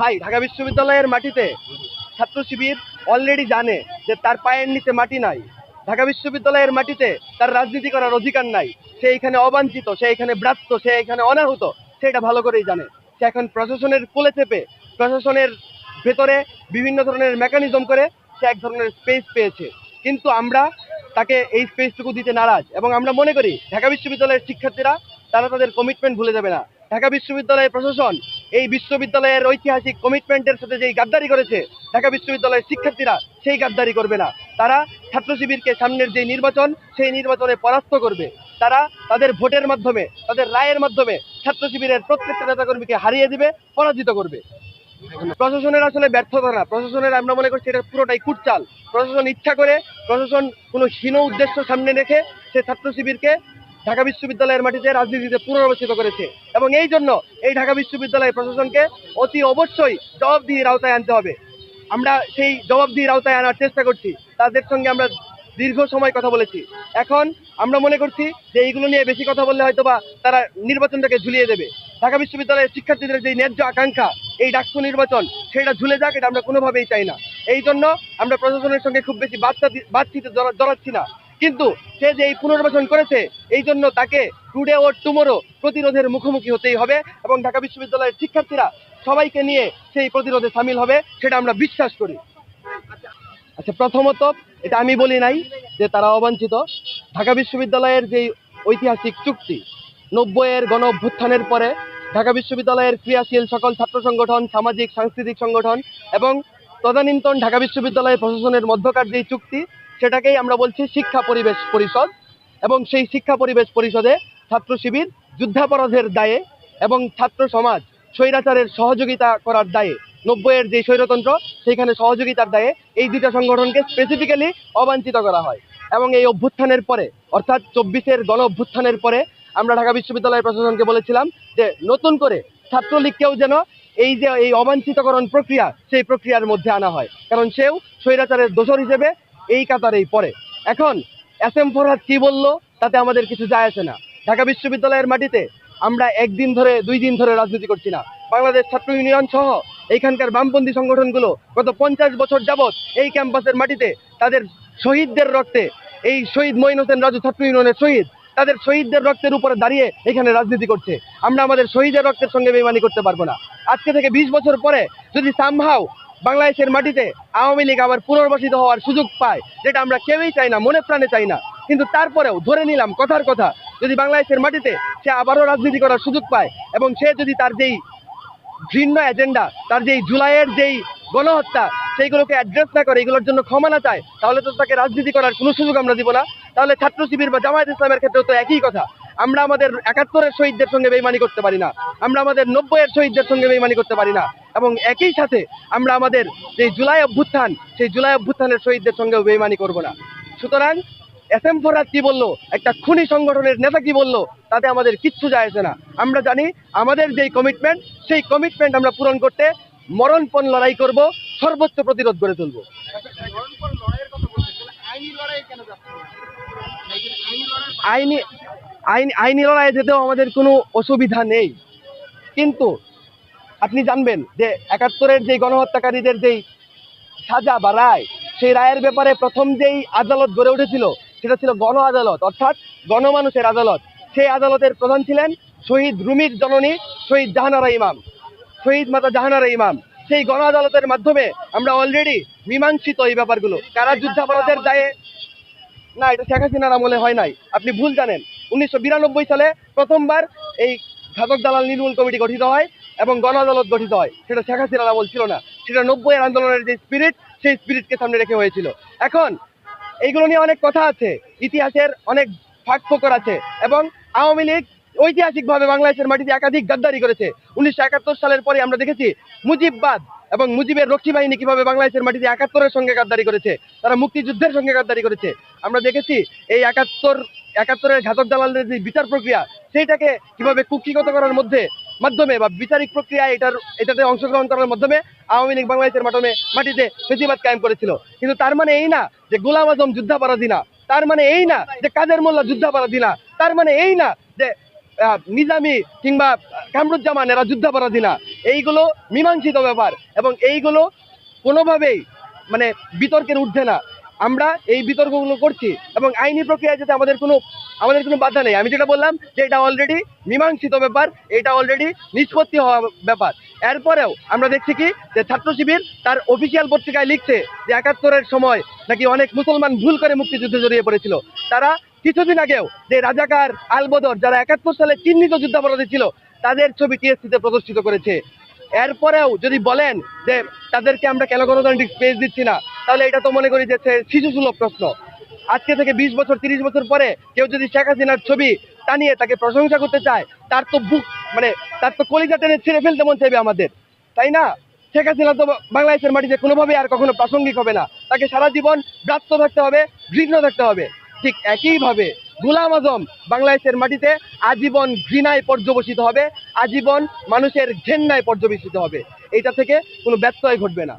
ভাই, ঢাকা বিশ্ববিদ্যালয়ের মাটিতে ছাত্র শিবির অলরেডি জানে যে তার পায়ের নিচে মাটি নাই। ঢাকা বিশ্ববিদ্যালয়ের মাটিতে তার রাজনীতি করার অধিকার নাই। সে এখানে অবাঞ্ছিত, সে এখানে ব্রাত্য, সে এখানে অনাহুত সেটা ভালো করেই জানে। সে এখন প্রশাসনের কোলে চেপে, প্রশাসনের ভেতরে বিভিন্ন ধরনের মেকানিজম করে সে এক ধরনের স্পেস পেয়েছে। কিন্তু আমরা তাকে এই স্পেসটুকু দিতে নারাজ এবং আমরা মনে করি, ঢাকা বিশ্ববিদ্যালয়ের শিক্ষার্থীরা, তারা তাদের কমিটমেন্ট ভুলে যাবে না। ঢাকা বিশ্ববিদ্যালয়ের প্রশাসন এই বিশ্ববিদ্যালয়ের ঐতিহাসিক কমিটমেন্টের সাথে যেই গাদ্দারি করেছে ঢাকা বিশ্ববিদ্যালয়ের শিক্ষার্থীরা, সেই গাদ্দারি করবে না। তারা ছাত্র শিবিরকে সামনের যে নির্বাচন, সেই নির্বাচনে পরাস্ত করবে। তারা তাদের ভোটের মাধ্যমে, তাদের রায়ের মাধ্যমে ছাত্র শিবিরের প্রত্যেকটা নেতাকর্মীকে হারিয়ে দিবে, পরাজিত করবে। প্রশাসনের আসলে ব্যর্থতা না প্রশাসনের আমরা মনে করছি এটা পুরোটাই কুটচাল। প্রশাসন ইচ্ছা করে, প্রশাসন কোনো হীন উদ্দেশ্য সামনে রেখে সে ছাত্র শিবিরকে ঢাকা বিশ্ববিদ্যালয়ের মাটিতে রাজনীতিতে পুনর্বাসিত করেছে। এবং এই জন্য এই ঢাকা বিশ্ববিদ্যালয় প্রশাসনকে অতি অবশ্যই জবাবদিহির আওতায় আনতে হবে। আমরা সেই জবাবদিহির আওতায় আনার চেষ্টা করছি। তাদের সঙ্গে আমরা দীর্ঘ সময় কথা বলেছি। এখন আমরা মনে করছি যে এইগুলো নিয়ে বেশি কথা বললে হয়তো বা তারা নির্বাচনটাকে ঝুলিয়ে দেবে। ঢাকা বিশ্ববিদ্যালয়ের শিক্ষার্থীদের যে ন্যায্য আকাঙ্ক্ষা, এই ডাকসু নির্বাচন, সেটা ঝুলে যাক, এটা আমরা কোনোভাবেই চাই না। এই জন্য আমরা প্রশাসনের সঙ্গে খুব বেশি বাচ্চা বাতচিতে জড়াচ্ছি না। কিন্তু সে যে এই পুনর্বাসন করেছে, এই জন্য তাকে টুডে ও টুমোরো প্রতিরোধের মুখোমুখি হতেই হবে এবং ঢাকা বিশ্ববিদ্যালয়ের শিক্ষার্থীরা সবাইকে নিয়ে সেই প্রতিরোধে সামিল হবে, সেটা আমরা বিশ্বাস করি। আচ্ছা প্রথমত এটা আমি বলি নাই যে তারা অবাঞ্ছিত। ঢাকা বিশ্ববিদ্যালয়ের যেই ঐতিহাসিক চুক্তি, নব্বইয়ের গণ অভ্যুত্থানের পরে ঢাকা বিশ্ববিদ্যালয়ের ক্রিয়াশীল সকল ছাত্র সংগঠন, সামাজিক, সাংস্কৃতিক সংগঠন এবং তদানীন্তন ঢাকা বিশ্ববিদ্যালয়ের প্রশাসনের মধ্যকার যেই চুক্তি সেটাকেই আমরা বলছি শিক্ষা পরিবেশ পরিষদ। এবং সেই শিক্ষা পরিবেশ পরিষদে ছাত্র শিবির যুদ্ধাপরাধের দায়ে এবং ছাত্র সমাজ স্বৈরাচারের সহযোগিতা করার দায়ে, নব্বইয়ের যে স্বৈরতন্ত্র, সেইখানে সহযোগিতার দায়ে এই দুইটা সংগঠনকে স্পেসিফিক্যালি অবাঞ্ছিত করা হয়। এবং এই অভ্যুত্থানের পরে, অর্থাৎ চব্বিশের গণ অভ্যুত্থানের পরে, আমরা ঢাকা বিশ্ববিদ্যালয় প্রশাসনকে বলেছিলাম যে নতুন করে ছাত্রলীগকেও যেন এই যে এই অবাঞ্ছিতকরণ প্রক্রিয়া, সেই প্রক্রিয়ার মধ্যে আনা হয়। কারণ সেও স্বৈরাচারের দোষর হিসেবে এই কাতারেই পড়ে। এখন এস এম ফরহাদ কি বলল তাতে আমাদের কিছু যায় আসে না। ঢাকা বিশ্ববিদ্যালয়ের মাটিতে আমরা একদিন ধরে, দুই দিন ধরে রাজনীতি করছি না। বাংলাদেশ ছাত্র ইউনিয়ন সহ এইখানকার বামপন্থী সংগঠনগুলো গত পঞ্চাশ বছর যাবৎ এই ক্যাম্পাসের মাটিতে তাদের শহীদদের রক্তে, এই শহীদ মঈন হোসেন রাজু ছাত্র ইউনিয়নের শহীদ, তাদের শহীদদের রক্তের উপরে দাঁড়িয়ে এখানে রাজনীতি করছে। আমরা আমাদের শহীদের রক্তের সঙ্গে বেমানি করতে পারব না। আজকে থেকে বিশ বছর পরে যদি সামহাও বাংলাদেশের মাটিতে আওয়ামী লীগ আবার পুনর্বাসিত হওয়ার সুযোগ পায়, যেটা আমরা কেউই চাই না, মনে প্রাণে চাই না। কিন্তু তারপরেও ধরে নিলাম কথার কথা, যদি বাংলাদেশের মাটিতে সে আবারও রাজনীতি করার সুযোগ পায় এবং সে যদি তার যেই ঘৃণ্য এজেন্ডা তার যেই জুলাইয়ের যেই গণহত্যা, সেইগুলোকে অ্যাড্রেস না করে, এগুলোর জন্য ক্ষমা না চায়, তাহলে তো তাকে রাজনীতি করার কোনো সুযোগ আমরা দিব না। তাহলে ছাত্র শিবির বা জামায়াত ইসলামের ক্ষেত্রেও তো একই কথা। আমরা আমাদের একাত্তরের শহীদদের সঙ্গে বেইমানি করতে পারি না। আমরা আমাদের নব্বইয়ের শহীদদের সঙ্গে বেইমানি করতে পারি না। এবং একই সাথে আমরা আমাদের যে জুলাই অভ্যুত্থান, সেই জুলাই অভ্যুত্থানের শহীদদের সঙ্গেও বেইমানি করব না। সুতরাং এস ফরাদ কি বলল, একটা খুনি সংগঠনের নেতা কি বলল, তাতে আমাদের কিচ্ছু যায় আসে না। আমরা জানি আমাদের যেই কমিটমেন্ট সেই কমিটমেন্ট আমরা পূরণ করতে মরণপণ লড়াই করব, সর্বোচ্চ প্রতিরোধ গড়ে তুলবো। আইনি, আইন, আইনি লড়াইয়ে যেতেও আমাদের কোনো অসুবিধা নেই। কিন্তু আপনি জানবেন যে একাত্তরের যে গণহত্যাকারীদের যেই সাজা বা রায়, সেই রায়ের ব্যাপারে প্রথম যেই আদালত গড়ে উঠেছিল, সেটা ছিল গণ আদালত, অর্থাৎ গণমানুষের আদালত। সেই আদালতের প্রধান ছিলেন শহীদ রুমির জননী শহীদ জাহানারা ইমাম। শহীদ মাতা জাহানারা ইমাম। সেই গণ আদালতের মাধ্যমে আমরা অলরেডি মীমাংসিত এই ব্যাপারগুলো। কারা যুদ্ধাপরাধের দায়ে? না, এটা শেখ হাসিনার আমলে হয় নাই। আপনি ভুল জানেন। উনিশশো বিরানব্বই সালে প্রথমবার এই ঘাতক দালাল নির্মূল কমিটি গঠিত হয়। এবং গণ আদালত গঠিত হয়। সেটা শেখ হাসিনার আমল ছিল না। সেটা নব্বইয়ের আন্দোলনের যে স্পিরিট সেই স্পিরিটকে সামনে রেখে হয়েছিল। এখন এইগুলো নিয়ে অনেক কথা আছে। ইতিহাসের অনেক ফাঁক ফোকর আছে এবং আওয়ামী লীগ ঐতিহাসিকভাবে বাংলাদেশের মাটিতে একাধিক গাদ্দারি করেছে। উনিশশো একাত্তর সালের পরে আমরা দেখেছি মুজিববাদ এবং মুজিবের রক্ষী বাহিনী কীভাবে বাংলাদেশের মাটিতে একাত্তরের সঙ্গে গাদ্দারি করেছে। তারা মুক্তিযুদ্ধের সঙ্গে গাদ্দারি করেছে। আমরা দেখেছি এই একাত্তর, একাত্তরের ঘাতক দালালদের যে বিচার প্রক্রিয়া, সেইটাকে কীভাবে কুক্ষিগত করার মধ্যে মাধ্যমে বা বিচারিক প্রক্রিয়া এটার, এটাতে অংশগ্রহণ করার মাধ্যমে আওয়ামী লীগ বাংলাদেশের মাধ্যমে মাটিতে ফেসিবাদ কায়েম করেছিল। কিন্তু তার মানে এই না যে গোলাম আজম যুদ্ধাপরাধী না, তার মানে এই না যে কাদের মোল্লা যুদ্ধাপরাধী না, তার মানে এই না যে নিজামি কিংবা কামরুজ্জামান এরা যুদ্ধাপরাধী না। এইগুলো মীমাংসিত ব্যাপার এবং এইগুলো কোনোভাবেই মানে বিতর্কের ঊর্ধ্বে না। আমরা এই বিতর্কগুলো করছি এবং আইনি প্রক্রিয়ায় যাতে আমাদের কোনো আমাদের কোনো বাধা নেই। আমি যেটা বললাম যে এটা অলরেডি মীমাংসিত ব্যাপার, এটা অলরেডি নিষ্পত্তি হওয়া ব্যাপার। এরপরেও আমরা দেখছি কি, যে ছাত্র শিবির তার অফিসিয়াল পত্রিকায় লিখছে যে একাত্তরের সময় নাকি অনেক মুসলমান ভুল করে মুক্তিযুদ্ধে জড়িয়ে পড়েছিল। তারা কিছুদিন আগেও যে রাজাকার আলবদর যারা একাত্তর সালে চিহ্নিত যুদ্ধাপরাধী ছিল, তাদের ছবি টিএসসিতে প্রদর্শিত করেছে। এরপরেও যদি বলেন যে তাদেরকে আমরা কেন গণতান্ত্রিক স্পেস দিচ্ছি না, তাহলে এটা তো মনে করি যে সে শিশুসুলভ প্রশ্ন। আজকে থেকে বিশ বছর, তিরিশ বছর পরে কেউ যদি শেখ হাসিনার ছবি টানিয়ে তাকে প্রশংসা করতে চায়, তার তো বুক মানে তার তো কলিজা টেনে ছিঁড়ে ফেলতে মন চাইবে আমাদের। তাই না? শেখ হাসিনা তো বাংলাদেশের মাটিতে কোনোভাবেই আর কখনো প্রাসঙ্গিক হবে না। তাকে সারা জীবন ব্রাত্য থাকতে হবে, ঘৃণ্য থাকতে হবে। ঠিক একইভাবে গুলাম আজম বাংলাদেশের মাটিতে আজীবন ঘৃণায় পর্যবসিত হবে, আজীবন মানুষের ঘেন্নায় পর্যবেসিত হবে। এইটা থেকে কোনো ব্যত্যয় ঘটবে না।